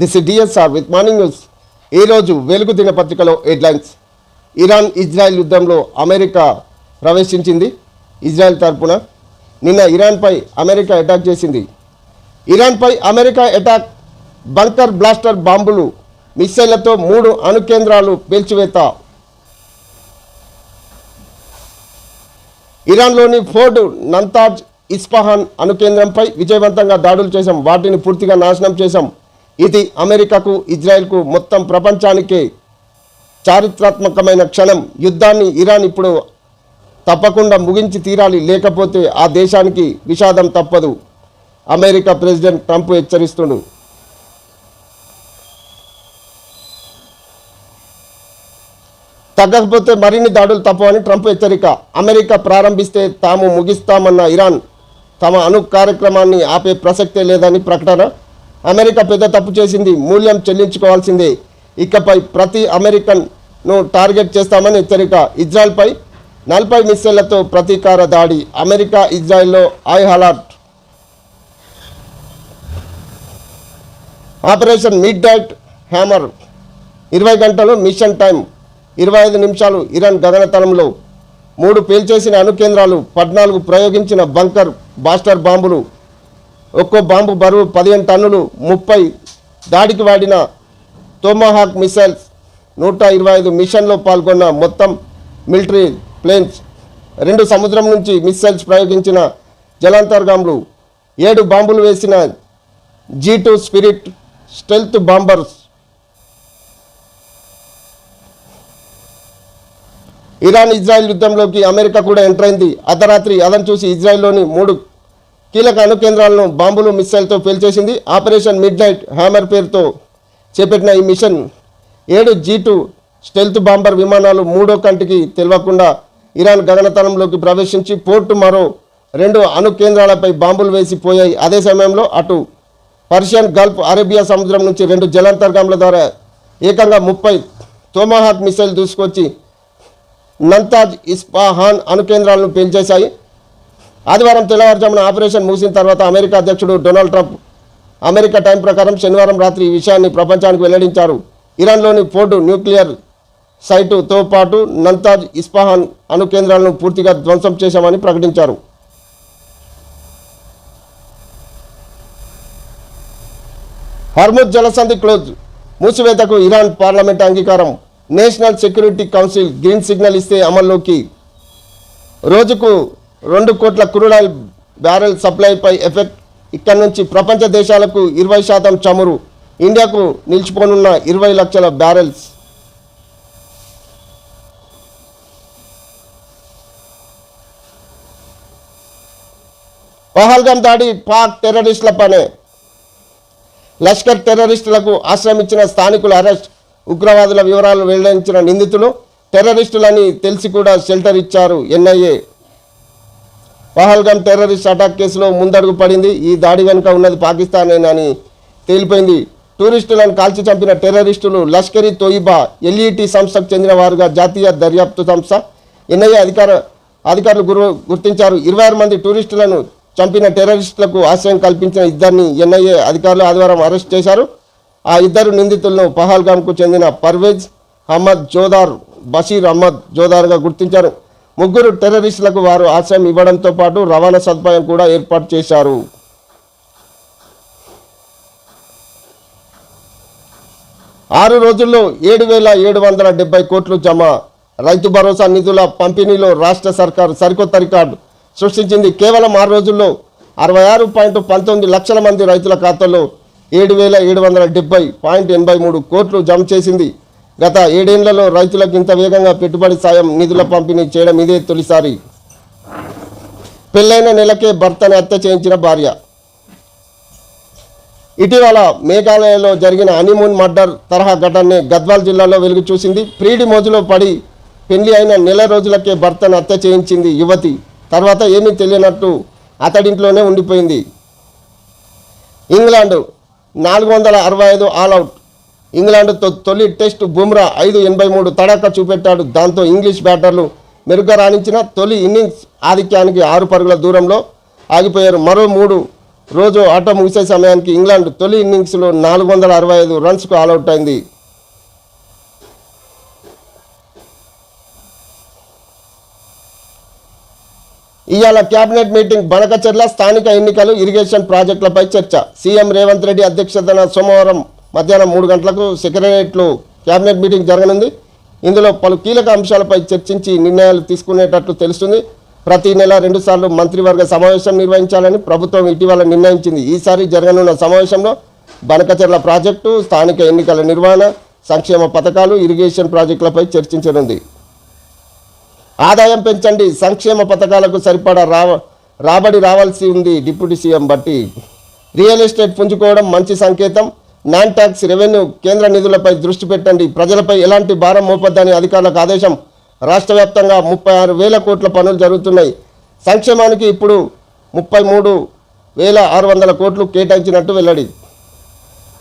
This DSR with morning news. ఈరోజు వెలుగు దినపత్రికలో హెడ్లైన్స్. ఇరాన్ ఇజ్రాయెల్ యుద్ధంలో అమెరికా ప్రవేశించింది. ఇజ్రాయెల్ తరపున నిన్న ఇరాన్పై అమెరికా అటాక్ చేసింది. ఇరాన్పై అమెరికా అటాక్ బంకర్ బ్లాస్టర్ బాంబులు మిస్సైళ్ళతో మూడు అణు కేంద్రాలు పేల్చివేత. ఇరాన్లోని ఫోర్డ్ నంతాజ్ ఇస్ఫహాన్ అణు కేంద్రంపై విజయవంతంగా దాడులు చేశాం. వాటిని పూర్తిగా నాశనం చేశాం. ఇది అమెరికాకు ఇజ్రాయెల్కు మొత్తం ప్రపంచానికే చారిత్రాత్మకమైన క్షణం. యుద్ధాన్ని ఇరాన్ ఇప్పుడు తప్పకుండా ముగించి తీరాలి. లేకపోతే ఆ దేశానికి విషాదం తప్పదు. అమెరికా ప్రెసిడెంట్ ట్రంప్ హెచ్చరిస్తుడు. తగ్గకపోతే మరిన్ని దాడులు తప్పవని ట్రంప్ హెచ్చరిక. అమెరికా ప్రారంభిస్తే తాము ముగిస్తామన్న ఇరాన్ తమ అణు కార్యక్రమాన్ని ఆపే ప్రసక్తే లేదని ప్రకటన అమెరికా పెద్ద తప్పు చేసింది మూల్యం చెల్లించుకోవాల్సిందే. ఇకపై ప్రతి అమెరికన్ను టార్గెట్ చేస్తామని హెచ్చరిక. ఇజ్రాయెల్పై నలభై మిస్సైళ్ళతో ప్రతీకార దాడి. America ఇజ్రాయెల్లో high alert. Operation midnight hammer. ఇరవై గంటలు మిషన్ టైం ఇరవై ఐదు నిమిషాలు ఇరాన్ గగనతలంలో. మూడు పేల్చేసిన అణు కేంద్రాలు పద్నాలుగు ప్రయోగించిన బంకర్ బాస్టర్ బాంబులు. ఒక్కో బాంబు బరువు పదిహేను టన్నులు ముప్పై దాడికి వాడిన తోమాహాక్ మిసైల్స్ నూట ఇరవై ఐదు మిషన్లో పాల్గొన్న మొత్తం మిలిటరీ ప్లేన్స్ రెండు సముద్రం నుంచి మిసైల్స్ ప్రయోగించిన జలాంతర్గాములు ఏడు బాంబులు వేసిన G two spirit stealth bombers. Iran Israel యుద్ధంలోకి America కూడా ఎంటర్ అయింది. అర్ధరాత్రి అదను చూసి ఇజ్రాయెల్లోని మూడు కీలక అణు కేంద్రాలను బాంబులు మిస్సైల్తో పేల్చేసింది. ఆపరేషన్ మిడ్ నైట్ హ్యామర్ పేరుతో చేపట్టిన ఈ మిషన్ ఏడు జీ టూ స్టెల్త్ బాంబర్ విమానాలు మూడో కంటికి తెలియకుండా ఇరాన్ గగనతలంలోకి ప్రవేశించి పోర్టు మరో రెండు అణు కేంద్రాలపై బాంబులు వేసి పోయాయి. అదే సమయంలో అటు పర్షియన్ గల్ఫ్ అరేబియా సముద్రం నుంచి రెండు జలాంతర్గాముల ద్వారా ఏకంగా ముప్పై తోమాహాక్ మిసైల్ దూసుకొచ్చి నంతాజ్ ఇస్పాహాన్ అణు కేంద్రాలను పేల్చేశాయి. ఆదివారం తెల్లవారుజామున ఆపరేషన్ ముగిసిన తర్వాత అమెరికా అధ్యక్షుడు డొనాల్డ్ ట్రంప్ అమెరికా టైం ప్రకారం శనివారం రాత్రి ఈ విషయాన్ని ప్రపంచానికి వెల్లడించారు. ఇరాన్లోని ఫోర్డు న్యూక్లియర్ సైటుతో పాటు నంతాజ్ ఇస్పాహాన్ అణు కేంద్రాలను పూర్తిగా ధ్వంసం చేశామని ప్రకటించారు. హర్ముద్ జలసంధి క్లోజ్ మూసివేతకు ఇరాన్ పార్లమెంట్ అంగీకారం. National security council green signal ఇస్తే అమల్లోకి. రోజుకు రెండు కోట్ల క్రూడ్ ఆయిల్ బ్యారెల్ సప్లైపై ఎఫెక్ట్. ఇక్కడ నుంచి ప్రపంచ దేశాలకు ఇరవై శాతం చమురు. ఇండియాకు నిలిచిపోనున్న ఇరవై లక్షల బ్యారెల్స్. పహల్గం దాడి పాక్ టెర్రరిస్టుల పనే. లష్కర్ టెర్రరిస్టులకు ఆశ్రయం ఇచ్చిన స్థానికుల అరెస్ట్. ఉగ్రవాదుల వివరాలు వెల్లడించిన నిందితులు. టెర్రరిస్టులని తెలిసి కూడా షెల్టర్ ఇచ్చారు ఎన్ఐఏ. పహల్గం టెర్రరిస్ట్ అటాక్ కేసులో ముందడుగు పడింది. ఈ దాడి వెనుక ఉన్నది పాకిస్తానేనని తేలిపోయింది. టూరిస్టులను కాల్చి చంపిన టెర్రరిస్టులు లష్కరీ తోయిబా ఎల్ఈటి సంస్థకు చెందిన వారుగా జాతీయ దర్యాప్తు సంస్థ ఎన్ఐఏ అధికార అధికారులు గురు గుర్తించారు. ఇరవై ఆరు మంది టూరిస్టులను చంపిన టెర్రరిస్టులకు ఆశ్రయం కల్పించిన ఇద్దరిని ఎన్ఐఏ అధికారులు ఆదివారం అరెస్ట్ చేశారు. ఆ ఇద్దరు నిందితులను పహల్గామ్కు చెందిన పర్వేజ్ అహ్మద్ జోదార్ బషీర్ అహ్మద్ జోదార్గా గుర్తించారు. ముగ్గురు టెర్రరిస్టులకు వారు ఆశ్రయం ఇవ్వడంతో పాటు రవాణా సదుపాయం కూడా ఏర్పాటు చేశారు. ఆరు రోజుల్లో ఏడు వేల ఏడు వందల డెబ్బై కోట్లు జమ. రైతు భరోసా నిధుల పంపిణీలో రాష్ట్ర సర్కార్ సరికొత్త రికార్డు సృష్టించింది. కేవలం ఆరు రోజుల్లో అరవై ఆరు పాయింట్ పంతొమ్మిది లక్షల మంది రైతుల ఖాతాల్లో ఏడు వేల ఏడు వందల డెబ్బై పాయింట్ ఎనభై మూడు కోట్లు జమ చేసింది. గత ఏడేళ్ళలో రైతులకు ఇంత వేగంగా పెట్టుబడి సాయం నిధుల పంపిణీ చేయడం ఇదే తొలిసారి. పెళ్ళైన నెలకే భర్తను హత్య చేయించిన భార్య. ఇటీవల మేఘాలయలో జరిగిన హనీమూన్ మర్డర్ తరహా ఘటనని గద్వాల్ జిల్లాలో వెలుగు చూసింది. ప్రీడి మోజులో పడి పెళ్ళి అయిన నెల రోజులకే భర్తను హత్య చేయించింది యువతి. తర్వాత ఏమీ తెలియనట్టు అతడింట్లోనే ఉండిపోయింది. ఇంగ్లాండ్ నాలుగు వందల అరవై ఐదు ఆల్అవుట్ ఇంగ్లాండ్ తొ- తొలి టెస్ట్ బుమ్రా ఐదు ఎనభై మూడు తడాక చూపెట్టాడు. దాంతో ఇంగ్లీష్ బ్యాటర్లు మెరుగ్గా రాణించిన తొలి ఇన్నింగ్స్ ఆధిక్యానికి ఆరు పరుగుల దూరంలో ఆగిపోయారు. మరో మూడు రోజు ఆట ముగిసే సమయానికి ఇంగ్లాండ్ తొలి ఇన్నింగ్స్లో నాలుగు వందల అరవై ఐదు రన్స్కు ఆల్అవుట్ అయింది. ఇవాళ కేబినెట్ మీటింగ్ బనకచెర్ల స్థానిక ఎన్నికలు ఇరిగేషన్ ప్రాజెక్టులపై చర్చ. సీఎం రేవంత్ రెడ్డి అధ్యక్షతన సోమవారం మధ్యాహ్నం మూడు గంటలకు సెక్రటరియట్లో కేబినెట్ మీటింగ్ జరగనుంది. ఇందులో పలు కీలక అంశాలపై చర్చించి నిర్ణయాలు తీసుకునేటట్లు తెలుస్తుంది. ప్రతి నెల రెండుసార్లు మంత్రివర్గ సమావేశం నిర్వహించాలని ప్రభుత్వం ఇటీవల నిర్ణయించింది. ఈసారి జరగనున్న సమావేశంలో బనకచెర్ల ప్రాజెక్టు స్థానిక ఎన్నికల నిర్వహణ సంక్షేమ పథకాలు ఇరిగేషన్ ప్రాజెక్టులపై చర్చించనుంది. ఆదాయం పెంచండి సంక్షేమ పథకాలకు సరిపడా రావ రాబడి రావాల్సి ఉంది deputy CM Bhatti. Real estate పుంజుకోవడం మంచి సంకేతం. నాన్ ట్యాక్స్ రెవెన్యూ కేంద్ర నిధులపై దృష్టి పెట్టండి. ప్రజలపై ఎలాంటి భారం మోపొద్దని అధికారులకు ఆదేశం. రాష్ట్ర వ్యాప్తంగా ముప్పై ఆరు వేల కోట్ల పనులు జరుగుతున్నాయి. సంక్షేమానికి ఇప్పుడు ముప్పై మూడు వేల ఆరు వందల కోట్లు కేటాయించినట్టు వెల్లడి.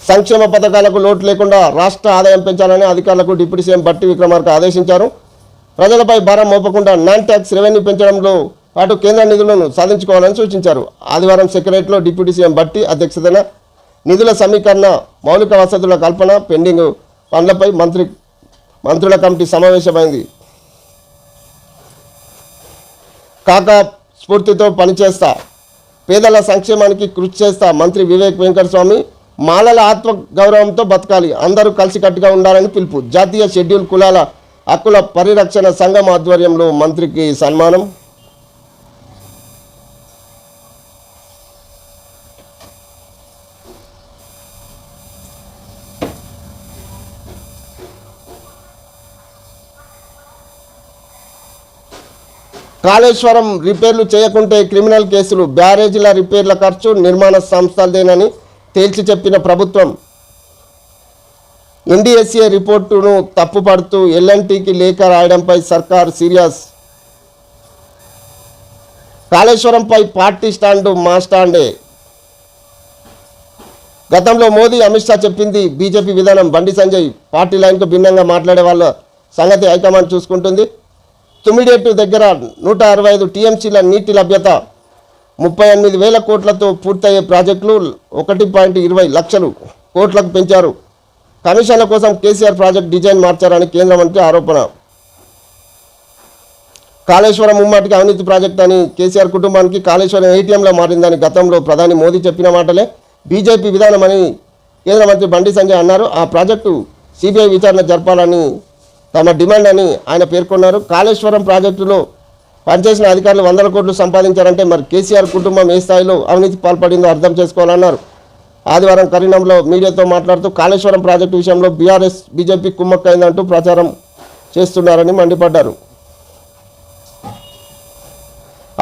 సంక్షేమ పథకాలకు లోటు లేకుండా రాష్ట్ర ఆదాయం పెంచాలని అధికారులకు డిప్యూటీ సీఎం బట్టి విక్రమార్క ఆదేశించారు. ప్రజలపై భారం మోపకుండా నాన్ ట్యాక్స్ రెవెన్యూ పెంచడంలో పాటు కేంద్ర నిధులను సాధించుకోవాలని సూచించారు. ఆదివారం సెక్రటరీలో డిప్యూటీ సీఎం బట్టి అధ్యక్షతన నిధుల సమీకరణ మౌలిక వసతుల కల్పన పెండింగ్ పనులపై మంత్రి మంత్రుల కమిటీ సమావేశమైంది. కాక స్ఫూర్తితో పనిచేస్తా పేదల సంక్షేమానికి కృషి చేస్తా మంత్రి వివేక్ వెంకటస్వామి మాలల ఆత్మ గౌరవంతో బతకాలి అందరూ కలిసికట్టుగా ఉండాలని పిలుపు. జాతీయ షెడ్యూల్ కులాల హక్కుల పరిరక్షణ సంఘం ఆధ్వర్యంలో మంత్రికి సన్మానం. కాళేశ్వరం రిపేర్లు చేయకుంటే క్రిమినల్ కేసులు బ్యారేజీల రిపేర్ల ఖర్చు నిర్మాణ సంస్థలదేనని తేల్చి చెప్పిన ప్రభుత్వం. ఎన్డీఎస్ఏ రిపోర్టును తప్పుపడుతూ ఎల్ఎన్టీకి లేఖ రాయడంపై సర్కార్ సీరియస్. కాళేశ్వరంపై పార్టీ స్టాండు మా స్టాండే. గతంలో మోదీ అమిత్ షా చెప్పింది బీజేపీ విధానం బండి సంజయ్ పార్టీ లైన్కు భిన్నంగా మాట్లాడే వాళ్ళ సంగతి హైకమాండ్ చూసుకుంటుంది. తుమిడేటు దగ్గర నూట అరవై ఐదు టీఎంసీల నీటి లభ్యత ముప్పై ఎనిమిది వేల కోట్లతో పూర్తయ్యే ప్రాజెక్టులు ఒకటి పాయింట్ ఇరవై లక్షలు కోట్లకు పెంచారు. కమిషన్ల కోసం కేసీఆర్ ప్రాజెక్ట్ డిజైన్ మార్చారని కేంద్ర మంత్రి ఆరోపణ. కాళేశ్వరం ముమ్మాటికి అవినీతి ప్రాజెక్ట్ అని కేసీఆర్ కుటుంబానికి కాళేశ్వరం ఏటీఎంలో మారిందని గతంలో ప్రధాని మోదీ చెప్పిన మాటలే. బీజేపీ విధానమని కేంద్ర మంత్రి బండి సంజయ్ అన్నారు. ఆ ప్రాజెక్టు సిబిఐ విచారణ జరపాలని తమ డిమాండ్ అని ఆయన పేర్కొన్నారు. కాళేశ్వరం ప్రాజెక్టులో పనిచేసిన అధికారులు వందల కోట్లు సంపాదించారంటే మరి కేసీఆర్ కుటుంబం ఏ స్థాయిలో అవినీతి పాల్పడిందో అర్థం చేసుకోవాలన్నారు. ఆదివారం కరీంనగర్లో మీడియాతో మాట్లాడుతూ కాళేశ్వరం ప్రాజెక్టు విషయంలో బీఆర్ఎస్ బీజేపీ కుమ్మక్కైందంటూ ప్రచారం చేస్తున్నారని మండిపడ్డారు.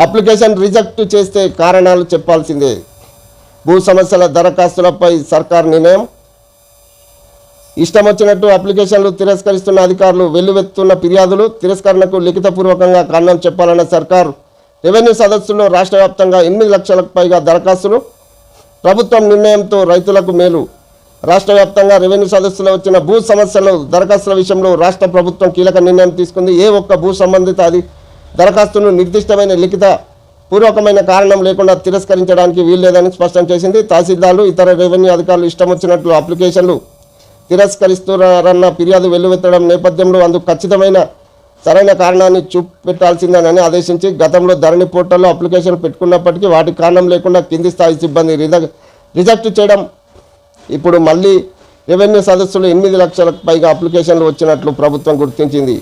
అప్లికేషన్ రిజెక్ట్ చేస్తే కారణాలు చెప్పాల్సిందే. భూ సమస్యల దరఖాస్తులపై సర్కార్ నిర్ణయం ఇష్టం వచ్చినట్టు అప్లికేషన్లు తిరస్కరిస్తున్న అధికారులు వెల్లువెత్తున్న ఫిర్యాదులు తిరస్కరణకు లిఖితపూర్వకంగా కారణం చెప్పాలన్న సర్కార్. రెవెన్యూ సదస్సులో రాష్ట్ర వ్యాప్తంగా ఎనిమిది లక్షలకు పైగా దరఖాస్తులు. ప్రభుత్వం నిర్ణయంతో రైతులకు మేలు. రాష్ట్ర వ్యాప్తంగా రెవెన్యూ సదస్సులో వచ్చిన భూ సమస్యలు దరఖాస్తుల విషయంలో రాష్ట్ర ప్రభుత్వం కీలక నిర్ణయం తీసుకుంది. ఏ ఒక్క భూ సంబంధిత అది దరఖాస్తును నిర్దిష్టమైన లిఖిత పూర్వకమైన కారణం లేకుండా తిరస్కరించడానికి వీల్లేదని స్పష్టం చేసింది. తహసీల్దార్లు ఇతర రెవెన్యూ అధికారులు ఇష్టం వచ్చినట్లు అప్లికేషన్లు తిరస్కరిస్తున్నారన్న ఫిర్యాదు వెల్లువెత్తడం నేపథ్యంలో అందుకు ఖచ్చితమైన సరైన కారణాన్ని చూపెట్టాల్సిందేనని ఆదేశించి గతంలో ధరణి పోర్టల్లో అప్లికేషన్ పెట్టుకున్నప్పటికీ వాటికి కారణం లేకుండా కింది స్థాయి సిబ్బంది రిజెక్ట్ చేయడం ఇప్పుడు మళ్ళీ రెవెన్యూ సదస్సులు ఎనిమిది లక్షలకు పైగా అప్లికేషన్లు వచ్చినట్లు ప్రభుత్వం గుర్తించింది.